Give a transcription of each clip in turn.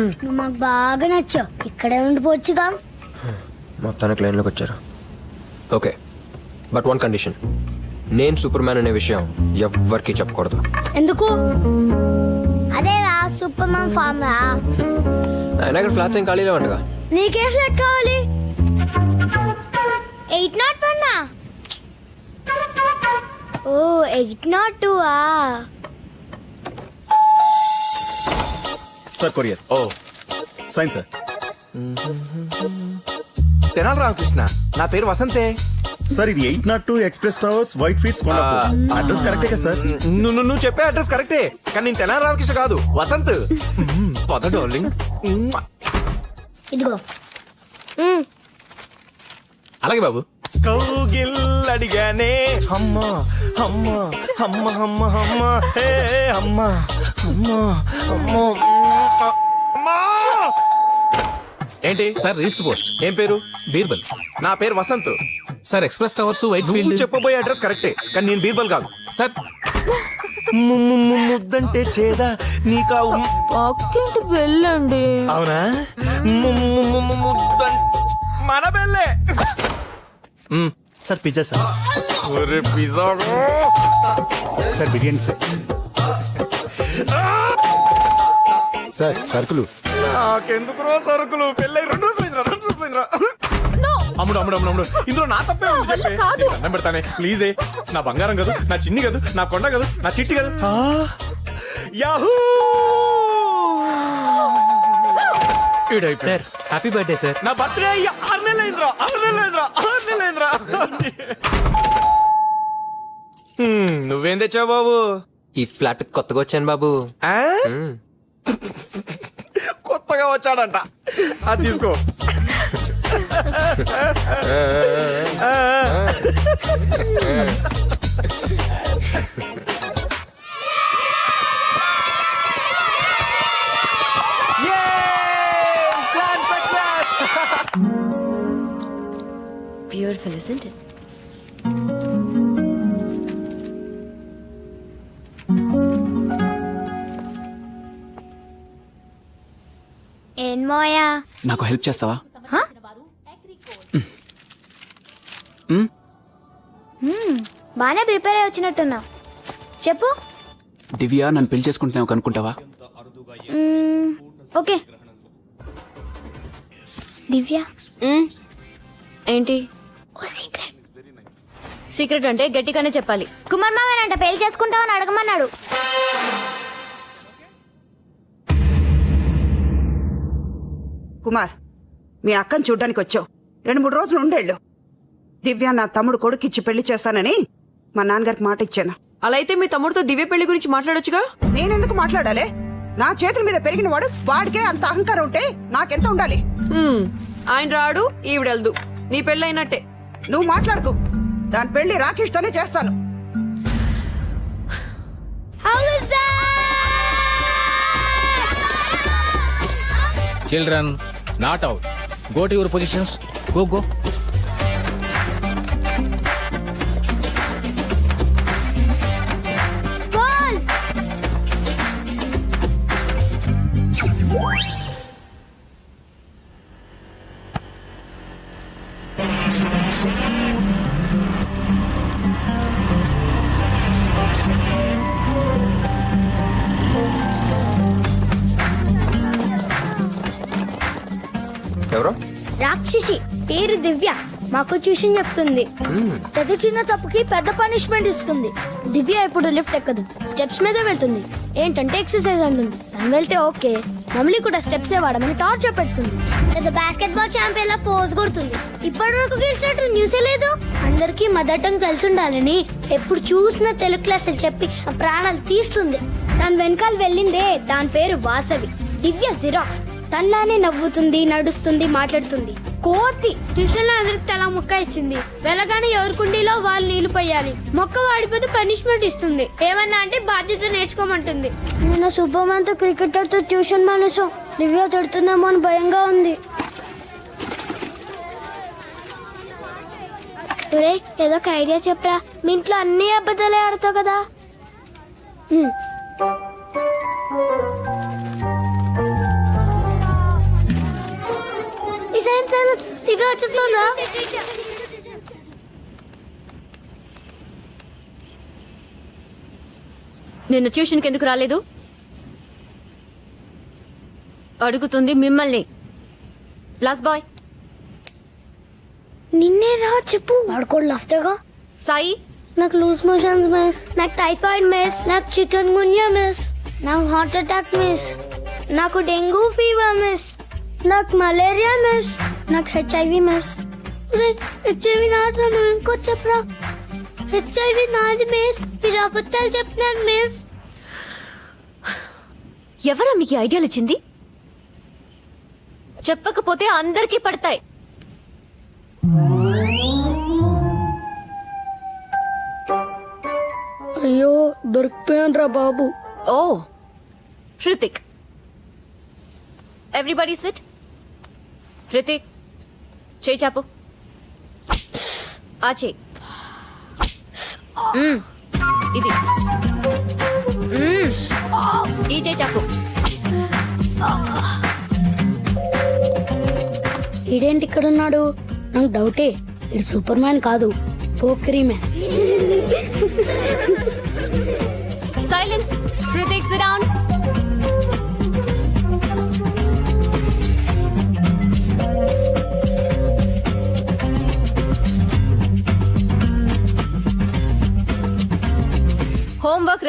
నువ్వు మాకు బాగా నచ్చావు ఇక్కడే ఉండిపోవచ్చుగా మొత్తానికి లైన్లోకి వచ్చారు ఓకే బట్ వన్ కండిషన్ నేను సూపర్ మ్యాన్ అనే విషయం ఎవ్వరికి చెప్పకూడదు ఎందుకు అదే రా సూపర్ మ్యాన్ ఫామ్ రా ఆయన ఫ్లాట్స్ ఏం ఖాళీ లేవంటగా నీకే ఫ్లాట్ కావాలి eight nought O eight nought two ఆ సార్ కొరియర్ ఓ సైన్ సార్ తెనాలి రామకృష్ణ నా పేరు వసంతే సార్ ఇది eight nought two express towers Whitefield address కరెక్టే కదా సార్ నువ్వు నువ్వు చెప్పే అడ్రస్ కరెక్టే కానీ నేను తెనాలి రామకృష్ణ కాదు వసంత్ పద డోర్లింగ్ ఇదిగో అలాగే బాబు కౌగిల్ అడిగానే అమ్మ అమ్మ అమ్మ అమ్మ అమ్మ హే అమ్మ అమ్మ అమ్మ ఏంటి సార్ ఈస్ట్ పోస్ట్ ఏం పేరు బీర్బల్ నా పేరు Vasanth sir express towers Whitefield చెప్పబోయే అడ్రస్ కరెక్టే కానీ నేను బీర్బల్ కాదు సార్ ముద్దంటే చేదా నీకా పక్కింటి బెల్లండి అవునా మన బెల్లే sir pizza sir pizza sir biryani sir sir సర్కులు నాకెందుకురా సరుకులు పెళ్ళై రెండు రోజులైందిరా రెండు రోజులు అమ్ముడు అమ్ముడు అమ్ముడు అమ్ముడు ఇందులో నా తప్పే ఉంది చెప్పే పెడతానే ప్లీజే నా బంగారం కదా నా చిన్ని కదా నా కొండ కదా నా చిట్టి కదా yahoo sir happy birthday sir నా బర్త్డే అయ్యా ఆరు అయిందిరా ఆరు అయిందిరా ఆరు నెలలు అయిందిరా నువ్వేం తెచ్చావు బాబు ఈ ఫ్లాట్ కొత్తగా వచ్చాను బాబు ఆ? కొత్తగా వచ్చాడంట అది తీసుకో Beautiful, isn't it? మాయా నాకు హెల్ప్ చేస్తావా బాగానే ప్రిపేర్ అయి వచ్చినట్టున్నా చెప్పు దివ్య నన్ను పెళ్లి చేసుకుంటున్నావు అనుకుంటావా ఓకే దివ్య ఏంటి ఓ సీక్రెట్ సీక్రెట్ అంటే గట్టిగానే చెప్పాలి కుమార్ మామేనంట పెళ్లి చేసుకుంటావని అడగమన్నాడు కుమార్ మీ అక్కను చూడ్డానికి వచ్చావు రెండు మూడు రోజులు ఉండేళ్ళు దివ్య నా తమ్ముడు కొడుకిచ్చి పెళ్లి చేస్తానని మా నాన్నగారికి మాట ఇచ్చాను అలా అయితే మీ తమ్ముడితో దివ్య పెళ్లి గురించి మాట్లాడొచ్చుగా నేనెందుకు మాట్లాడాలి నా చేతుల మీద పెరిగిన వాడు వాడికే అంత అహంకారం ఉంటే నాకెంత ఉండాలి ఆయన రాడు ఈవిడెళ్దు నీ అయినట్టే నువ్వు మాట్లాడుకు దాని పెళ్లి రాకేష్తోనే చేస్తాను children Not out. Go to your positions. Go. పేరు దివ్య మాకు ట్యూషన్ చెప్తుంది పెద్ద చిన్న తప్పుకి పెద్ద పనిష్మెంట్ ఇస్తుంది దివ్య ఇప్పుడు లిఫ్ట్ ఎక్కదు స్టెప్స్ మీద వెళ్తుంది ఏంటంటే ఎక్సర్సైజ్ అంటుంది తను వెళ్తే ఓకే మమ్మీ కూడా స్టెప్స్ వాడమని టార్చర్ పెడుతుంది పెద్ద బాస్కెట్ బాల్ ఛాంపియన్ లా ఫోర్స్ కొడుతుంది ఇప్పటి వరకు గెలిచినట్టు న్యూసే లేదు అందరికీ మదర్ టంగ్ కలిసి ఉండాలని ఎప్పుడు చూసినా తెలుగు క్లాసులు చెప్పి ఆ ప్రాణాలు తీస్తుంది తన వెనకాల వెళ్ళిందే దాని పేరు వాసవి దివ్య జిరాక్స్ తనలానే నవ్వుతుంది నడుస్తుంది మాట్లాడుతుంది కోతి ట్యూషన్లో అందరికి తల మొక్క ఇచ్చింది వెళ్ళగానే ఎవరి కుండీలో వాళ్ళు నీళ్లు పోయాలి మొక్క వాడిపోతే పనిష్మెంట్ ఇస్తుంది ఏమన్నా అంటే బాధ్యత నేర్చుకోమంటుంది నేను క్రికెటర్ క్రికెటర్తో ట్యూషన్ మనసు దివ్య తిడుతున్నామో అని భయంగా ఉంది ఏదో ఒక ఐడియా చెప్పరా మీ ఇంట్లో అన్ని అబద్ధాలే ఆడతావు కదా సైలెన్స్ ఇక్కడ వచ్చేస్తున్నా నిన్న ట్యూషన్కి ఎందుకు రాలేదు అడుగుతుంది మిమ్మల్ని లాస్ట్ బాయ్ నిన్నే రా చెప్పు వాడుకోడు లాస్ట్గా సాయి నాకు లూజ్ మోషన్స్ మిస్ నాకు టైఫాయిడ్ మిస్ నాకు చికెన్ గున్యా మిస్ నాకు హార్ట్ అటాక్ మిస్ నాకు డెంగ్యూ ఫీవర్ మిస్ నాకు మలేరియా మిస్ నాకు హెచ్ఐవి మెస్ హెచ్ఐవి నాతో నువ్వు ఇంకోటి చెప్పరా హెచ్ఐవి నాది మిస్ మీరు అబద్ధాలు చెప్తున్నాను మిస్ ఎవరా మీకు ఐడియాలు ఇచ్చింది చెప్పకపోతే అందరికీ పడతాయి అయ్యో దొరికిపోయాను బాబు ఓ హృతిక్ ఎవ్రీబడి సిట్ హృతిక్ చేయి చాపు ఆ చేయి ఇది ఈ చేయి చాపు ఇడేంటి ఇక్కడ ఉన్నాడు నాకు డౌటే ఇది సూపర్ మ్యాన్ కాదు పోక్రీ మ్యాన్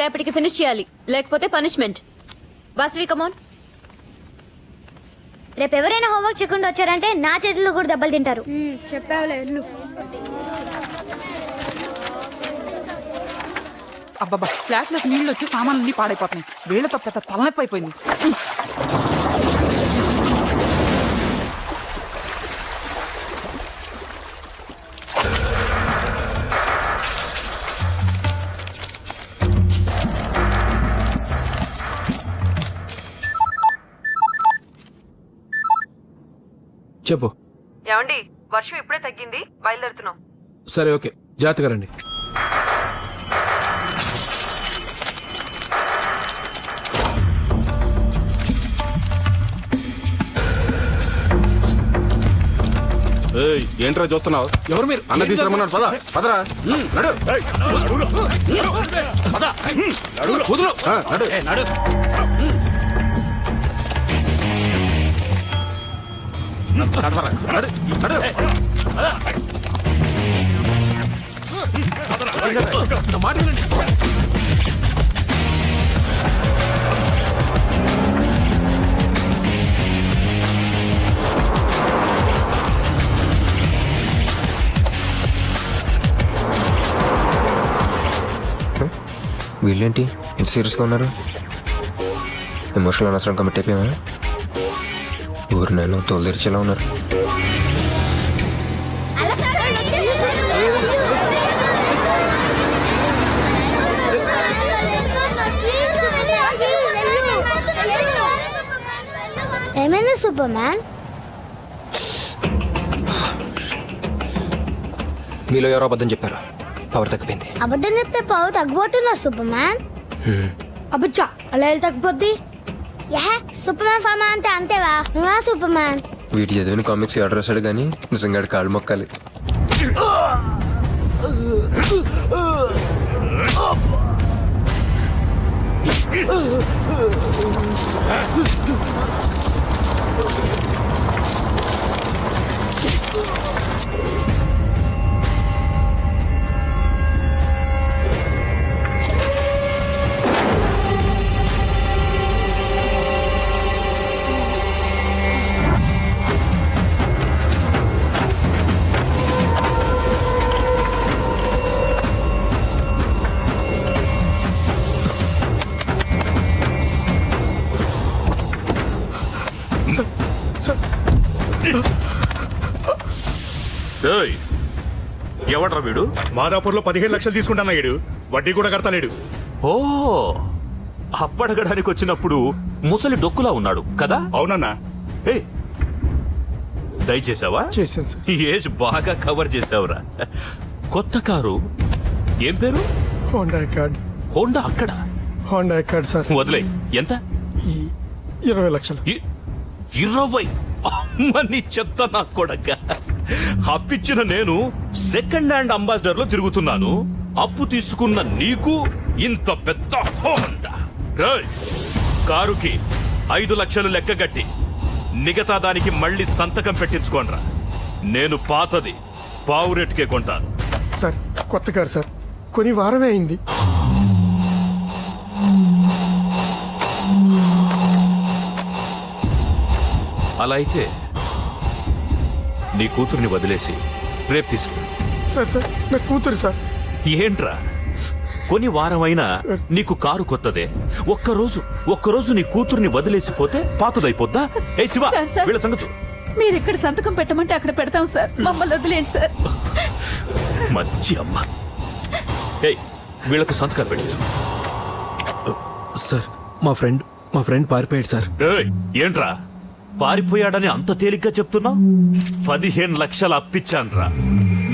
రేపటికి ఫినిష్ చేయాలి లేకపోతే పనిష్మెంట్ వాసవి కమోన్ రేపు ఎవరైనా హోంవర్క్ చేయకుండా వచ్చారంటే నా చేతులు కూడా దెబ్బలు తింటారు చెప్పావు వెళ్ళు అబ్బబ్బా ఫ్లాట్లోకి నీళ్ళు వచ్చి సామాన్లన్నీ పాడైపోతున్నాయి వీళ్ళతో పెద్ద తలనొప్పి అయిపోయింది చెప్పు ఏమండి వర్షం ఇప్పుడే తగ్గింది బయలుదేరుతున్నాం సరే ఓకే జాగ్రత్తగా రండి ఏయ్, ఏంట్రా చూస్తున్నావు ఎవరు మీరు అన్న తీసుకురమ్మన్నాడు పద పదరా నడు నడు నడు నడు వీళ్ళేంటి ఎంత సీరియస్గా ఉన్నారు ఎమోషనల్ అనవసరం కమిట్ అయిపోయామా ఎవరు నేను తొలదరిచేలా ఉన్నారు ఏమైనా సూపర్ మ్యాన్ మీలో ఎవరో అబద్ధం చెప్పారు పవర్ తగ్గిపోయింది అబద్ధం చెప్తే పవర్ తగ్గిపోతుందా సూపర్ మ్యాన్ అబ్బచ్చా అలా ఎలా తగ్గిపోద్ది యహ సూపర్ మ్యాన్ ఫార్మా అంటే అంతేవా నువ్వా సూపర్ మ్యాన్ వీటి చదివిన కామిక్స్ ఎవడ రాశాడు కానీ నిజంగా కాళ్ళు మొక్కాలి ఏయ్, ఎవడ్రా వీడు మాదాపూర్లో పదిహేను లక్షలు తీసుకుంటాను ఏడు వడ్డీ కూడా కడతలేడు ఓ అప్పడగడానికి వచ్చినప్పుడు ముసలి డొక్కులా ఉన్నాడు కదా అవునన్నా ఏ దయచేసావా ఏజ్ బాగా కవర్ చేసావురా కొత్త కారు ఏం పేరు హోండా కార్డ్ హోండా అక్కడ హోండా కార్డ్ సార్ వదిలే ఎంత ఇరవై లక్షలు ఇరవై అమ్మని చెత్త నా కొడక అప్పిచ్చిన నేను సెకండ్ హ్యాండ్ అంబాసిడర్ లో తిరుగుతున్నాను అప్పు తీసుకున్న నీకు ఇంత పెద్ద కారుకి ఐదు లక్షలు లెక్కగట్టి మిగతా దానికి మళ్ళీ సంతకం పెట్టించుకోనరా నేను పాతది పావు రేటుకే కొంటాను సార్ కొత్త కారు సార్ కొన్ని వారమే అయింది అలా అయితే నీ కూతురిని వదిలేసి రేపు తీసుకో సార్ సార్ నా కూతురు సార్ ఏంట్రా కొని వారమైనా నీకు కారు కొత్తదే ఒక్కరోజు ఒక్కరోజు నీ కూతుర్ని వదిలేసిపోతే పాతదైపోద్దా ఏ శివ సార్, వీళ్ళ సంగతి మీరు ఇక్కడ సంతకం పెట్టమంటే అక్కడ పెడతాం సార్ మమ్మల్ని వదిలేండి సార్ మంచి అమ్మ ఏయ్ వీళ్ళకు సంతకాలు పెట్టు సార్ మా ఫ్రెండ్ మా ఫ్రెండ్ పారిపోయాడు సార్ ఏంట్రా పారిపోయాడని అంత తేలిగ్గా చెప్తున్నా పదిహేను లక్షలు అప్పిచ్చాన్రా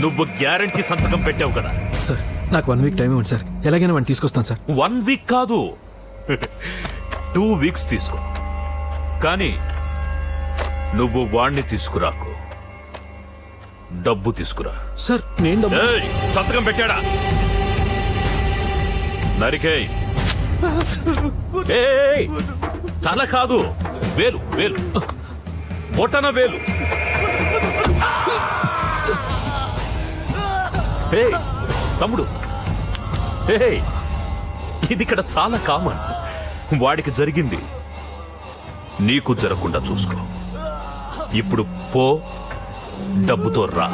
నువ్వు గ్యారంటీ సంతకం పెట్టావు కదా సార్ నాకు వన్ వీక్ టైం ఇవ్వండి సార్ ఎలాగైనా వాడిని తీసుకొస్తాను సార్ వన్ వీక్ కాదు టూ వీక్స్ తీసుకో కానీ నువ్వు వాణ్ణి తీసుకురాకు డబ్బు తీసుకురా సార్ నేను డబ్బు- సంతకం పెట్టాడా నరికేయ్ తల కాదు వేలు వేలు బొటన వేలు హే తమ్ముడు హే ఇది ఇక్కడ చాలా కామన్ వాడికి జరిగింది నీకు జరగకుండా చూసుకో ఇప్పుడు పో డబ్బుతో రా